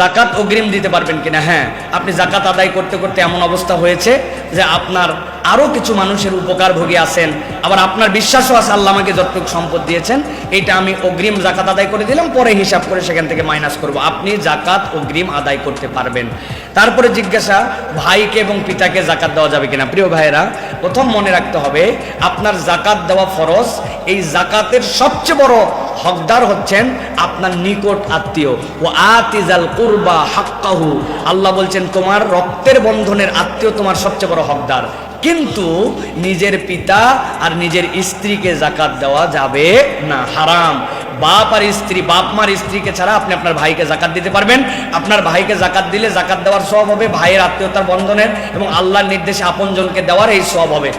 জাকাত অগ্রিম দিতে পারবেন কিনা? হ্যাঁ আপনি জাকাত আদায় করতে করতে এমন অবস্থা হয়েছে যে আপনার আরও কিছু মানুষের উপকার ভোগী আছেন, আবার আপনার বিশ্বাসও আছে, আল্লাহ আমাকে যতটুকু সম্পদ দিয়েছেন এটা আমি অগ্রিম জাকাত আদায় করে দিলাম, পরে হিসাব করে সেখান থেকে মাইনাস করব। আপনি জাকাত অগ্রিম আদায় করতে পারবেন। তারপরে জিজ্ঞাসা, ভাইকে এবং পিতাকে জাকাত দেওয়া যাবে কিনা? প্রিয় ভাইয়েরা, প্রথম মনে রাখতে হবে, আপনার জাকাত দেওয়া ফরজ, এই জাকাতের সবচেয়ে বড় হকদার হচ্ছেন আপনার নিকট আত্মীয়। ও আতিজাল কুরবা হাক্কাহু। আল্লাহ বলছেন, তোমার রক্তের বন্ধনের আত্মীয় তোমার সবচেয়ে বড় হকদার। কিন্তু নিজের পিতা আর নিজের স্ত্রীকে জাকাত দেওয়া যাবে না, হারাম। বাপ আর স্ত্রী, বাপ মার স্ত্রীকে ছাড়া আপনি আপনার ভাইকে জাকাত দিতে পারবেন। আপনার ভাইকে জাকাত দিলে জাকাত দেওয়ার সব হবে ভাইয়ের আত্মীয়তার বন্ধনের এবং আল্লাহর নির্দেশে আপনজনকে দেওয়ার এই সব হবে।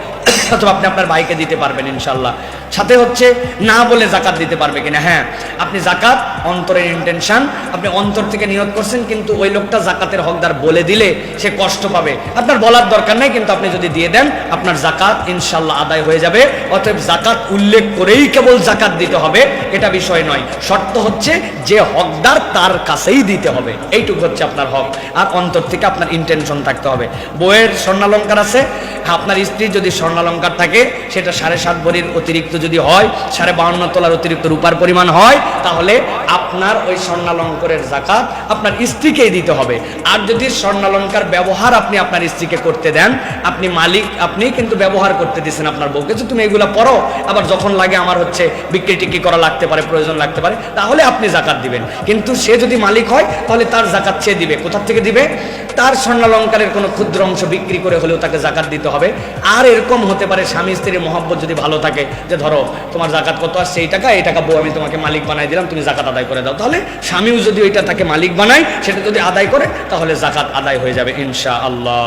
অথবা আপনি আপনার ভাইকে দিতে পারবেন ইনশাল্লাহ সাথে হচ্ছে না বলে জাকাত দিতে পারবে কিনা। হ্যাঁ আপনি জাকাত, অন্তরের ইন্টেনশন আপনি অন্তর থেকে নিয়োগ করছেন, কিন্তু ওই লোকটা জাকাতের হকদার বলে দিলে সে কষ্ট পাবে। আপনার বলার দরকার নেই, কিন্তু আপনি যদি দিয়ে দেন, আপনার জাকাত ইনশাল্লাহ আদায় হয়ে যাবে। অতএব জাকাত উল্লেখ করেই কেবল জাকাত দিতে হবে, এটা বিষয় নয়। শর্ত হচ্ছে যে হকদার তার কাছেই দিতে হবে। এইটুকু হচ্ছে আপনার হক। আর অন্তর থেকে আপনার ইন্টেনশন থাকতে হবে। বইয়ের স্বর্ণালঙ্কার আছে। আপনার স্ত্রী যদি স্বর্ণালঙ্কার থাকে, সেটা সাড়ে সাত ভরির অতিরিক্ত যদি হয়, সাড়ে বাউন্ন তোলার অতিরিক্ত রূপার পরিমাণ হয়, তাহলে আপনার ওই স্বর্ণালঙ্কারের জাকাত আপনার স্ত্রীকেই দিতে হবে। আর যদি স্বর্ণালঙ্কার ব্যবহার আপনি আপনার স্ত্রীকে করতে দেন, আপনি মালিক, আপনি কিন্তু ব্যবহার করতে দিচ্ছেন আপনার বউকে, যে তুমি এগুলো পড়ো, আবার যখন লাগে আমার হচ্ছে বিক্রি টিক্রি করা লাগতে পারে, প্রয়োজন লাগতে পারে, তাহলে আপনি জাকাত দিবেন। কিন্তু সে যদি মালিক হয়, তাহলে তার জাকাত সে দিবে। কোথা থেকে দিবে? তার স্বর্ণালঙ্কারের কোনো ক্ষুদ্র অংশ বিক্রি করে হলেও তাকে জাকাত দিতে হবে। আর এরকম হতে পারে স্বামী স্ত্রীর মহব্বত যদি ভালো থাকে যে ধরো, তোমার জাকাত কত আসছে সেই টাকা, এই টাকা বউ, আমি তোমাকে মালিক বানাই দিলাম, তুমি জাকাত আদায় করে দাও। তাহলে স্বামীও যদি ওইটা তাকে মালিক বানায়, সেটা যদি আদায় করে, তাহলে জাকাত আদায় হয়ে যাবে ইনশা আল্লাহ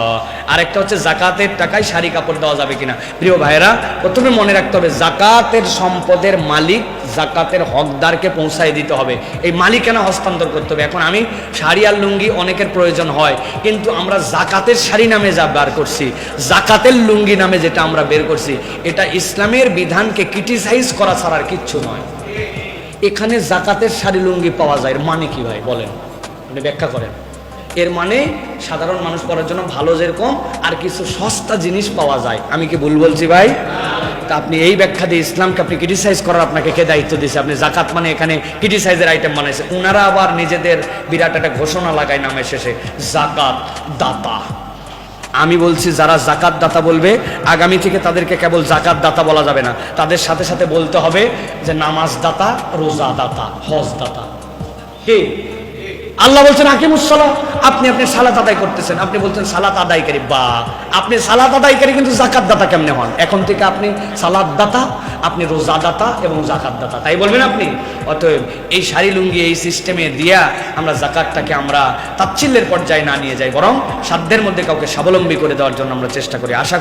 আরেকটা হচ্ছে জাকাতের টাকায় শাড়ি কাপড় দেওয়া যাবে কিনা। প্রিয় ভাইরা প্রথমে মনে রাখতে হবে, জাকাতের সম্পদের মালিক জাকাতের হকদারকে পৌঁছায় দিতে হবে। এই মালিকানা হস্তান্তর করতে হবে। এখন আমি শাড়ি আর লুঙ্গি অনেকের প্রয়োজন হয়, কিন্তু আমরা জাকাতের শাড়ি নামে যা বার করছি, জাকাতের লুঙ্গি নামে যেটা আমরা বের করছি, এটা ইসলামের বিধানকে ক্রিটিসাইজ করা ছাড়ার কিচ্ছু নয়। এখানে জাকাতের শাড়ি, লুঙ্গি পাওয়া যায়। মানে কি ভাই? বলেন। আপনি ব্যাখ্যা করেন। এর মানে সাধারণ মানুষ করার জন্য ভালো যেরকম, আর কিছু সস্তা জিনিস পাওয়া যায়। আমি কি ভুল বলছি ভাই? তা আপনি এই ব্যাখ্যা দিয়ে ইসলামকে আপনি ক্রিটিসাইজ করার আপনাকে কে দায়িত্ব দিয়েছে? আপনি জাকাত মানে এখানে ক্রিটিসাইজের আইটেম বানাইছে। ওনারা আবার নিজেদের বিরাট একটা ঘোষণা লাগায় নামে শেষে, জাকাত দাতা। আমি বলছি, যারা জাকাত দাতা বলবে, আগামী থেকে তাদেরকে কেবল জাকাত দাতা বলা যাবে না। তাদের সাথে সাথে বলতে হবে যে, নামাজ দাতা, রোজা দাতা, হজ দাতা। কে? আল্লাহ বলছেন হাকিমুসলাম আপনি আপনি সালাত আদায় করতেছেন। আপনি বলছেন, সালাত আদায়কারী, বা। আপনি সালাত আদায়কারী, কিন্তু জাকাত দাতা কেমনে হন? এখন থেকে আপনি সালাদ দাতা আপনি রোজা দাতা এবং জাকাত দাতা তাই বলবেন আপনি? অতএব এই শাড়ি লুঙ্গি, এই সিস্টেমে দিয়া আমরা জাকাতটাকে আমরা তাচ্ছিল্যের পর্যায়ে না নিয়ে যাই, বরং সাধ্যের মধ্যে কাউকে স্বাবলম্বী করে দেওয়ার জন্য আমরা চেষ্টা করি। আশা